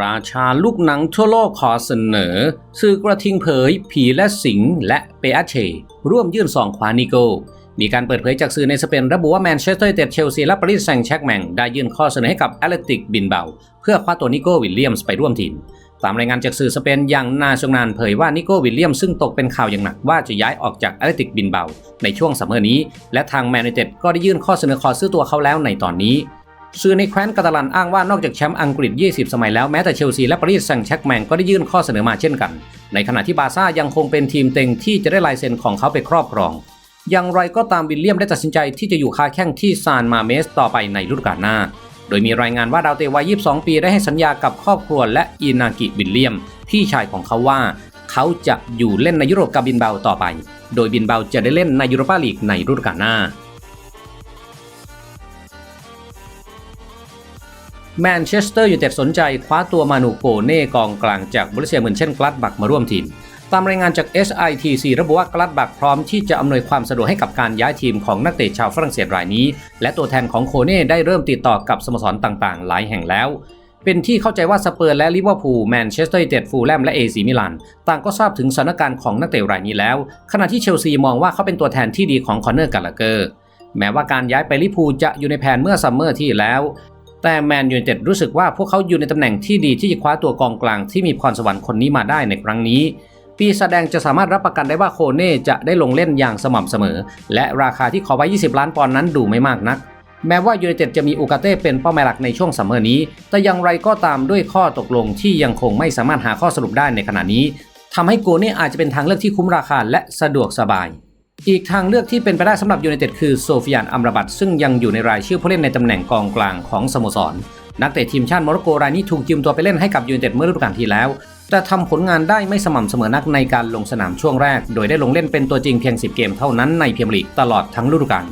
ราชาลูกหนังทั่วโลกขอเสนอ สื่อกระทิงเผย ผีและสิงและเปอาเช ร่วมยื่นสองขวานิโก มีการเปิดเผยจากสื่อในสเปนระบุว่าแมนเชสเตอร์ยูไนเต็ดเชลซีและปารีสแซงต์แชร์กแมงได้ยื่นข้อเสนอให้กับแอตเลติกบินเบา เพื่อคว้าตัวนิโก้วิลเลียมส์ไปร่วมทีม ตามรายงานจากสื่อสเปนอย่างนาชงนานเผยว่านิโก้วิลเลียมซึ่งตกเป็นข่าวอย่างหนักว่าจะย้ายออกจากแอตเลติกบินเบา ในช่วงซัมเมอร์นี้ และทางแมนยูไนเต็ดก็ได้ยื่นข้อเสนอขอซื้อตัวเขาแล้วในตอนนี้ สื่อในแคว้นกาตาลันอ้างว่านอกจากแชมป์อังกฤษ 20 สมัยแล้วแม้แต่เชลซีและปารีสแซงต์แชร์กแมงก็ได้ยื่นข้อเสนอมาเช่นกัน ในขณะที่บาร์ซ่ายังคงเป็นทีมเต็งที่จะได้ลายเซ็นของเขาไปครอบครอง อย่างไรก็ตามวิลเลียมได้ตัดสินใจที่จะอยู่คาแข้งที่ซานมาเมสต่อไปในฤดูกาลหน้า โดยมีรายงานว่าดาวเตะวัย 22 ปีได้ให้สัญญากับครอบครัวและอินากิวิลเลียม พี่ชายของเขาว่า เขาจะอยู่เล่นในยุโรปกับบินเบาต่อไป โดยบินเบาจะได้เล่นในยูโรปาลีกในฤดูกาลหน้า แมนเชสเตอร์ยูไนเต็ดสนใจคว้าตัวมานูโกเน่กองกลางจากบริเซียเหมือนเช่นกลัดบักมาร่วมทีม ตามรายงานจาก SITC ระบุว่ากลัดบักพร้อมที่จะอำนวยความสะดวกให้กับการย้ายทีมของนักเตะชาวฝรั่งเศสรายนี้ และตัวแทนของโคเน่ได้เริ่มติดต่อกับสโมสรต่างๆ หลายแห่งแล้วเป็นที่เข้าใจว่าสเปอร์และลิเวอร์พูลแมนเชสเตอร์ยูไนเต็ดฟูลแลมและเอซีมิลานต่างก็ทราบถึงสถานการณ์ของนักเตะรายนี้แล้ว ขณะที่เชลซีมองว่าเขาเป็นตัวแทนที่ดีของคอนเนอร์กาลาเกอร์แม้ว่าการย้ายไปลิพูจะอยู่ในแผนเมื่อซัมเมอร์ที่แล้ว แต่แมนยูไนเต็ดรู้สึกว่าพวกเขาอยู่ในตำแหน่งที่ดีที่จะคว้าตัวกองกลางที่มีพรสวรรค์คนนี้มาได้ในครั้งนี้ ปีแสดงจะสามารถรับประกันได้ว่าโคเน่จะได้ลงเล่นอย่างสม่ำเสมอ และราคาที่ขอไว้ 20 ล้านปอนด์นั้นดูไม่มากนัก แม้ว่ายูไนเต็ดจะมีอูกาเต้เป็นเป้าหมายหลักในช่วงซัมเมอร์นี้ แต่อย่างไรก็ตามด้วยข้อตกลงที่ยังคงไม่สามารถหาข้อสรุปได้ในขณะนี้ทำให้โกเน่อาจจะเป็นทางเลือกที่คุ้มราคาและสะดวกสบาย อีกทางเลือกที่เป็นไปได้สำหรับยูไนเต็ดคือโซฟิยานอัมราบัตซึ่งยังอยู่ในรายชื่อผู้เล่นในตำแหน่งกองกลางของสโมสร นักเตะทีมชาติโมร็อกโกรายนี้ถูกยืมตัวไปเล่นให้กับยูไนเต็ดเมื่อฤดูกาลที่แล้ว แต่ทำผลงานได้ไม่สม่ำเสมอนักในการลงสนามช่วงแรก โดยได้ลงเล่นเป็นตัวจริงเพียง 10 เกมเท่านั้นในพรีเมียร์ลีกตลอดทั้งฤดูกาล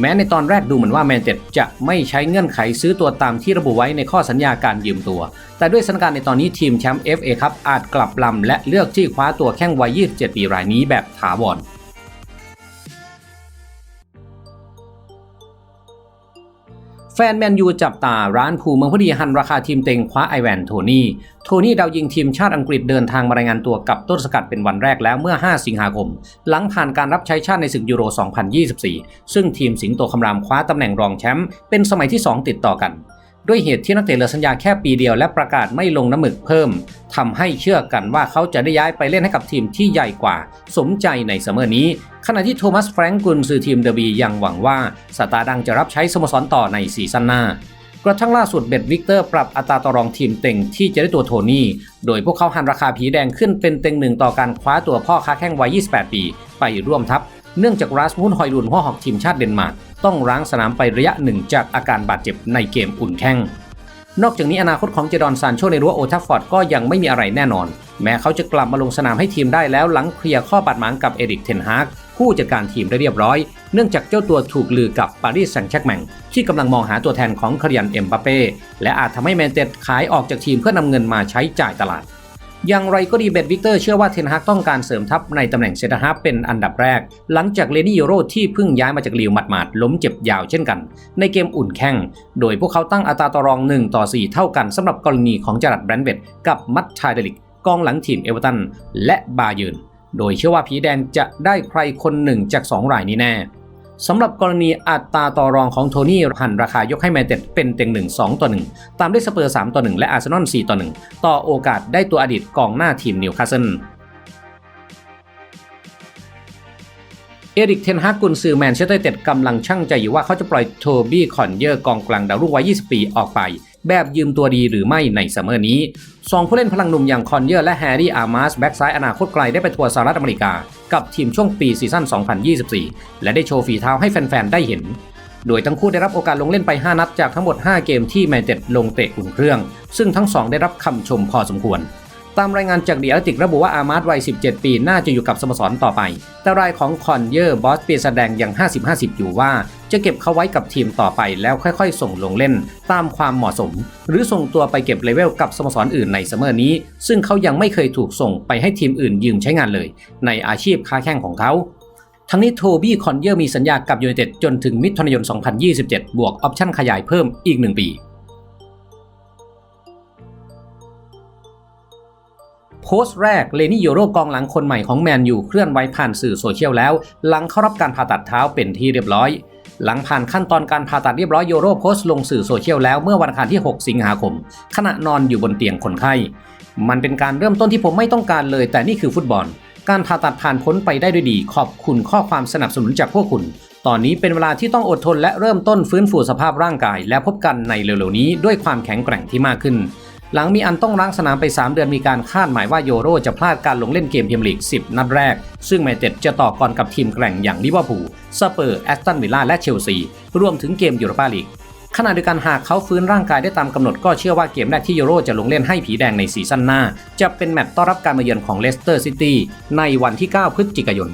แม้ในตอนแรกดูเหมือนว่าแมนเต็ดจะไม่ใช้เงื่อนไขซื้อตัวตามที่ระบุไว้ในข้อสัญญาการยืมตัว แต่ด้วยสถานการณ์ในตอนนี้ทีมแชมป์ FA ครับอาจกลับลำและเลือกที่คว้าตัวแข้งวัย 27 ปีรายนี้แบบถาวร แฟนแมนยูจับตาร้านภูเมืองพอดีหันราคาทีมเต็งคว้าไอแวนโทนี่ โทนี่ดาวยิงทีมชาติอังกฤษเดินทางมารายงานตัวกับต้นสกัดเป็นวันแรกแล้วเมื่อ 5 สิงหาคม หลังผ่านการรับใช้ชาติในศึกยูโร 2024 ซึ่งทีมสิงโตคำรามคว้าตำแหน่งรองแชมป์เป็นสมัยที่ 2 ติดต่อกัน ด้วยเหตุที่นักเตะเหลือสัญญาแค่ปีเดียวและประกาศไม่ลงน้ำหมึกเพิ่มทำให้เชื่อกันว่าเขาจะได้ย้ายไปเล่นให้กับทีมที่ใหญ่กว่า สมใจในซัมเมอร์นี้ ขณะที่โทมัสแฟรงกุนซือทีมเดอร์บียังหวังว่าสตาร์ดังจะรับใช้สโมสรต่อในซีซั่นหน้ากระทั่งล่าสุดเบ็ดวิกเตอร์ปรับอัตราต่อรองทีมเต็งที่จะได้ตัวโทนี่ โดยพวกเขาหันราคาผีแดงขึ้นเป็นเต็งหนึ่งต่อการคว้าตัวพ่อค้าแข้งวัย 28 ปี ไปร่วมทัพ เนื่องจากรัสมุนฮอยลุนหัวหอกทีมชาติเดนมาร์ก ต้องร้างสนามไประยะหนึ่งจากอาการบาดเจ็บในเกมอุ่นแข้ง นอกจากนี้อนาคตของเจดอนซานโชในรั้วโอทัฟฟอร์ดก็ยังไม่มีอะไรแน่นอน แม้เขาจะกลับมาลงสนามให้ทีมได้แล้วหลังเคลียร์ข้อบาดหมางกับเอริกเทนฮากผู้จัดการทีมได้เรียบร้อย เนื่องจากเจ้าตัวถูกลือกับปารีสแซงต์แชร์กแมงที่กำลังมองหาตัวแทนของคาริยันเอ็มบัปเป้และอาจทำให้แมนเต็ดขายออกจากทีมเพื่อนำเงินมาใช้จ่ายตลาด อย่างไรก็ดีเบดวิกเตอร์เชื่อว่าเทนฮากต้องการเสริมทัพในตำแหน่งเซนเตอร์ฮาฟเป็นอันดับแรก หลังจากเลนี่ยูโรที่เพิ่งย้ายมาจากลีวหมาดๆล้มเจ็บยาวเช่นกัน ในเกมอุ่นแข่งโดยพวกเขาตั้งอัตราต่อรอง 1 ต่อ 4 เท่ากันสำหรับกรณีของจารัดแบรนด์เวดกับมัตชายเดลิกกองหลังทีมเอเวอร์ตันและบาเยิร์นโดยเชื่อว่าผีแดงจะได้ใครคนหนึ่งจาก 2 รายนี้แน่ สำหรับกรณีอัตราต่อรองของโทนี่หันราคายกให้แมนเต็ดเป็นเต็งหนึ่งสองต่อหนึ่งตามด้วยสเปอร์สามต่อหนึ่งและอาร์เซนอลสี่ต่อหนึ่งต่อโอกาสได้ตัวอดีตกองหน้าทีมนิวคาสเซิลเอริกเทนฮากกุนซือแมนเชสเตอร์เต็ดกำลังช่างใจอยู่ว่าเขาจะปล่อยโทบี้คอนเยอร์กองกลางดาวรุ่งวัย 20 ปีออกไป แบบยืมตัวดีหรือไม่ในซัมเมอร์นี้สองผู้เล่นพลังหนุ่มอย่างคอนเยอร์และแฮร์รี่อาร์มาสแบ็กซ้ายอนาคตไกลได้ไปทัวร์สหรัฐอเมริกา กับทีมช่วงปีซีซั่น 2024 และได้โชว์ฝีเท้าให้แฟน ๆ ได้เห็น โดยทั้งคู่ได้รับโอกาสลงเล่นไป 5 นัดจากทั้งหมด 5 เกมที่แมนเต็ดลงเตะอุ่นเครื่อง ซึ่งทั้งสองได้รับคำชมพอสมควรตามรายงานจากดีอาร์ติกระบุว่าอาร์มาสวัย 17 ปี น่าจะอยู่กับสโมสรต่อไป แต่รายของคอนเยอร์บอสเปียแสดงอย่าง 50-50 อยู่ว่า จะเก็บเขาไว้กับทีมต่อไปแล้วค่อยๆ ส่งลงเล่น ตามความเหมาะสม หรือส่งตัวไปเก็บเลเวลกับสโมสรอื่นในซัมเมอร์นี้ ซึ่งเขายังไม่เคยถูกส่งไปให้ทีมอื่นยืมใช้งานเลย ในอาชีพค้าแข่งของเขาทั้งนี้โทบี้คอนเยอร์มีสัญญากับยูไนเต็ดจนถึงมิถุนายน 2027 บวกออปชั่นขยายเพิ่มอีก 1 ปี โพสต์แรกเลนี่โยโรกองหลังคนใหม่ของแมนยูเคลื่อนไหวผ่านสื่อโซเชียลแล้ว หลังเข้ารับการผ่าตัดเท้าเป็นที่เรียบร้อย หลังผ่านขั้นตอนการผ่าตัดเรียบร้อยโยโรโพสต์ลงสื่อโซเชียลแล้วเมื่อวันอังคารที่ 6 สิงหาคม ขณะนอนอยู่บนเตียงคนไข้ มันเป็นการเริ่มต้นที่ผมไม่ต้องการเลย แต่นี่คือฟุตบอล การผ่าตัดผ่านพ้นไปได้ด้วยดี ขอบคุณข้อความสนับสนุนจากพวกคุณ ตอนนี้เป็นเวลาที่ต้องอดทนและเริ่มต้นฟื้นฟูสภาพร่างกาย และพบกันในเร็วๆนี้ด้วยความแข็งแกร่งที่มากขึ้น หลังมีอันต้องล้างสนามไป 3 เดือนมีการคาดหมายว่าโยโรจะพลาดการลงเล่นเกมพรีเมียร์ลีก 10 นัดแรก ซึ่งแมนเต็ดจะต่อก่อนกับทีมแกร่งอย่างลิเวอร์พูลสเปอร์แอสตันวิลล่าและเชลซีรวมถึงเกมยูโรปาลีกขณะเดียวกันหากเขาฟื้นร่างกายได้ตามกำหนดก็เชื่อว่าเกมแรกที่โยโรจะลงเล่นให้ผีแดงในซีซั่นหน้า จะเป็นแมตช์ต้อนรับการมาเยือนของเลสเตอร์ซิตี้ในวันที่ 9 พฤศจิกายน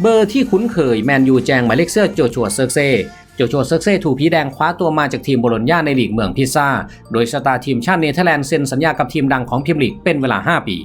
เบอร์ที่คุ้นเคยแมนยูแจงหมายเลขเสื้อโจชัวเซิร์เซ โจโจเซิร์กเซ่ถูกผีแดงคว้าตัวมาจากทีมโบโลญญาในลีกเมืองพิซซ่า โดยสตาร์ทีมชาติเนเธอร์แลนด์เซ็นสัญญากับทีมดังของพิมลีกเป็นเวลา 5 ปี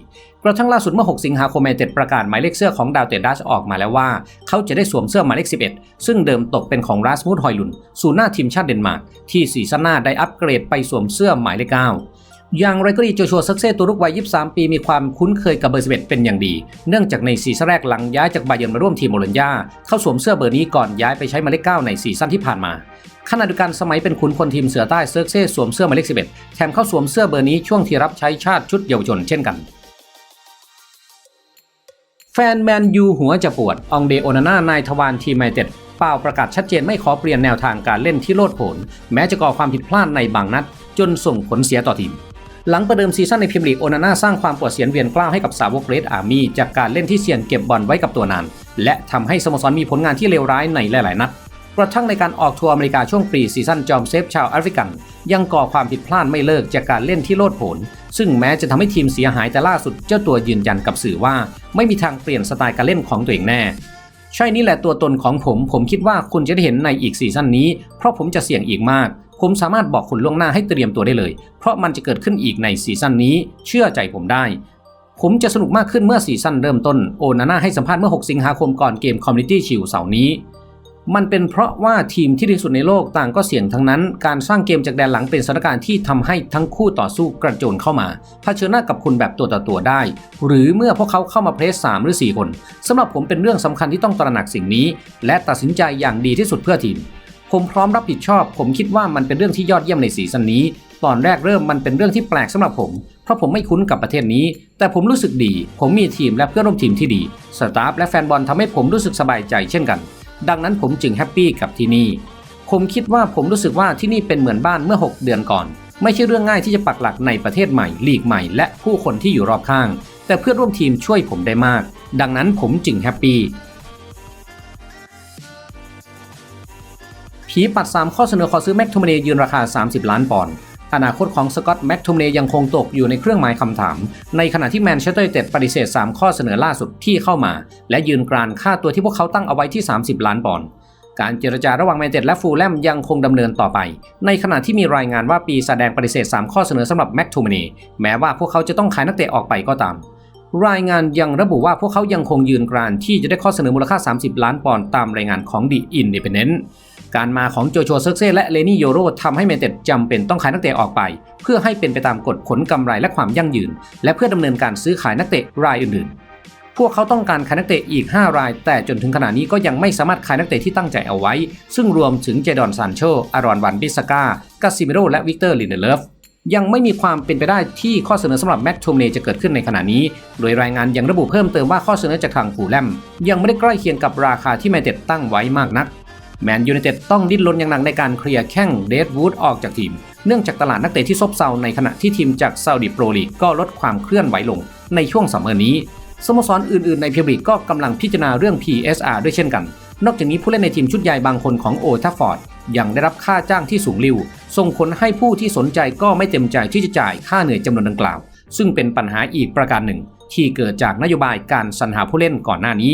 กระทั่งล่าสุดเมื่อ 6 สิงหาคมเมเต็ดประกาศหมายเลขเสื้อของดาวเตดดัชออกมาแล้วว่า เขาจะได้สวมเสื้อหมายเลข 11 ซึ่งเดิมตกเป็นของราสมุดฮอยลุนสู่หน้าทีมชาติเดนมาร์กที่ซีซั่นหน้าได้อัปเกรดไปสวมเสื้อหมายเลข9 อย่างไรก็ดีโจชัวซักเซ่ตัวลูกวัย 23 ปีมีความคุ้นเคยกับเบอร์ 11 เป็นอย่างดี เนื่องจากในซีซั่นแรกหลังย้ายจากบาเยิร์นมาร่วมทีมโบโลญญาเข้าสวมเสื้อเบอร์นี้ก่อนย้ายไปใช้หมายเลข 9 ในซีซั่นที่ผ่านมาขณะเดียวกันสมัยเป็นขุนพลทีมเสือใต้เซิร์กเซ่สวมเสื้อหมายเลข 11 แถมเข้าสวมเสื้อเบอร์นี้ช่วงที่รับใช้ชาติชุดเยาวชนเช่นกันแฟนแมนยูหัวจะปวด องเดโอนาน่านายทวารทีมไมเต็ดเป่าประกาศชัดเจนไม่ขอเปลี่ยนแนวทางการเล่นที่โลดโผน แม้จะก่อความผิดพลาดในบางนัด จนส่งผลเสียต่อทีม หลังประเดิมซีซั่นในพรีเมียร์ลีกโอนาน่าสร้างความปวดเสียนเวียนกล้าวให้กับสาวกเรดอาร์มี่จากการเล่นที่เสี่ยงเก็บบอลไว้กับตัวนาน และทำให้สโมสรมีผลงานที่เลวร้ายในหลาย ๆ นัดกระทั่งในการออกทัวร์อเมริกาช่วงปรีซีซั่นจอมเซฟชาวแอฟริกัน ยังก่อความผิดพลาดไม่เลิกจากการเล่นที่โลดโผน ซึ่งแม้จะทำให้ทีมเสียหายแต่ล่าสุดเจ้าตัวยืนยันกับสื่อว่า ไม่มีทางเปลี่ยนสไตล์การเล่นของตัวเองแน่ ใช่นี่แหละตัวตนของผม ผมคิดว่าคุณจะได้เห็นในอีกซีซั่นนี้ เพราะผมจะเสี่ยงอีกมาก ผมสามารถบอกคุณล่วงหน้าให้เตรียมตัวได้เลย เพราะมันจะเกิดขึ้นอีกในซีซั่นนี้ เชื่อใจผมได้ ผมจะสนุกมากขึ้นเมื่อซีซั่นเริ่มต้น โอนาน่าให้สัมภาษณ์เมื่อ 6 สิงหาคมก่อนเกมคอมมูนิตี้ชิลเสาร์นี้ มันเป็นเพราะว่าทีมที่ดีสุดในโลกต่างก็เสี่ยงทั้งนั้น การสร้างเกมจากแดนหลังเป็นสถานการณ์ที่ทำให้ทั้งคู่ต่อสู้กระโจนเข้ามาเผชิญหน้ากับคุณแบบตัวต่อตัวได้ หรือเมื่อพวกเขาเข้ามาเพรส3หรือ4คนสำหรับผมเป็นเรื่องสำคัญที่ต้องตระหนักสิ่งนี้ และตัดสินใจอย่างดีที่สุดเพื่อทีม ผมพร้อมรับผิดชอบ ผมคิดว่ามันเป็นเรื่องที่ยอดเยี่ยมในซีซั่นนี้ ตอนแรกเริ่มมันเป็นเรื่องที่แปลกสำหรับผม เพราะผมไม่คุ้นกับประเทศนี้ แต่ผมรู้สึกดี ผมมีทีมและเพื่อนร่วมทีมที่ดี สตาฟและแฟนบอลทำให้ผมรู้สึกสบายใจเช่นกัน ดังนั้นผมจึงแฮปปี้กับที่นี่ ผมคิดว่าผมรู้สึกว่าที่นี่เป็นเหมือนบ้านเมื่อ 6 เดือนก่อน ไม่ใช่เรื่องง่ายที่จะปักหลักในประเทศใหม่ ลีกใหม่ และผู้คนที่อยู่รอบข้าง แต่เพื่อนร่วมทีมช่วยผมได้มาก ดังนั้นผมจึงแฮปปี้ ผีปัด 3 ข้อเสนอขอซื้อแม็กโทมเนยืนราคา 30 ล้านปอนด์อนาคตของสกอตต์แม็กโทมเนยังคงตกอยู่ในเครื่องหมายคำถาม ในขณะที่แมนเชสเตอร์ยูไนเต็ดปฏิเสธ 3 ข้อเสนอล่าสุดที่เข้ามา และยืนกรานค่าตัวที่พวกเขาตั้งเอาไว้ที่ 30 ล้านปอนด์การเจรจาระหว่างแมนเชสเตอร์และฟูลแลมยังคงดำเนินต่อไป ในขณะที่มีรายงานว่าปีแสดงปฏิเสธ 3 ข้อเสนอสำหรับแม็กโทมเนแม้ว่าพวกเขาจะต้องขายนักเตะออกไปก็ตามรายงานยังระบุว่าพวกเขายังคงยืนกรานที่จะได้ข้อเสนอมูลค่า 30 ล้านปอนด์ตามรายงานของ The Independent การมาของโจชัวเซิร์กเซ่และเลนี่โยโรทำให้แมนเต็ดจำเป็นต้องขายนักเตะออกไป เพื่อให้เป็นไปตามกฎผลกำไรและความยั่งยืน และเพื่อดำเนินการซื้อขายนักเตะรายอื่นๆ พวกเขาต้องการขายนักเตะอีก 5 ราย แต่จนถึงขณะนี้ก็ยังไม่สามารถขายนักเตะที่ตั้งใจเอาไว้ ซึ่งรวมถึงเจดอนซานโช อารอนวันบิสกากาซิเมโรและวิกเตอร์ลินเดเลฟยังไม่มีความเป็นไปได้ที่ข้อเสนอสำหรับแม็กโทมเนจะเกิดขึ้นในขณะนี้ โดยรายงานยังระบุเพิ่มเติมว่าข้อเสนอจากทางฟูแลมยังไม่ได้ใกล้เคียงกับราคาที่แมนเต็ดตั้งไว้มากนัก แมนยูไนเต็ดต้องดิ้นรนอย่างหนักในการเคลียร์แข้งเดดวูดออกจากทีม เนื่องจากตลาดนักเตะที่ซบเซาในขณะที่ทีมจากซาอุดิโปรลีกก็ลดความเคลื่อนไหวลงในช่วงซัมเมอร์นี้สโมสรอื่นๆในพรีเมียร์ลีกก็กำลังพิจารณาเรื่อง PSR ด้วยเช่นกัน นอกจากนี้ผู้เล่นในทีมชุดใหญ่บางคนของโอทัฟฟอร์ดยังได้รับค่าจ้างที่สูงริวส่งผลให้ผู้ที่สนใจก็ไม่เต็มใจที่จะจ่ายค่าเหนื่อยจำนวนดังกล่าว ซึ่งเป็นปัญหาอีกประการหนึ่ง ที่เกิดจากนโยบายการสรรหาผู้เล่นก่อนหน้านี้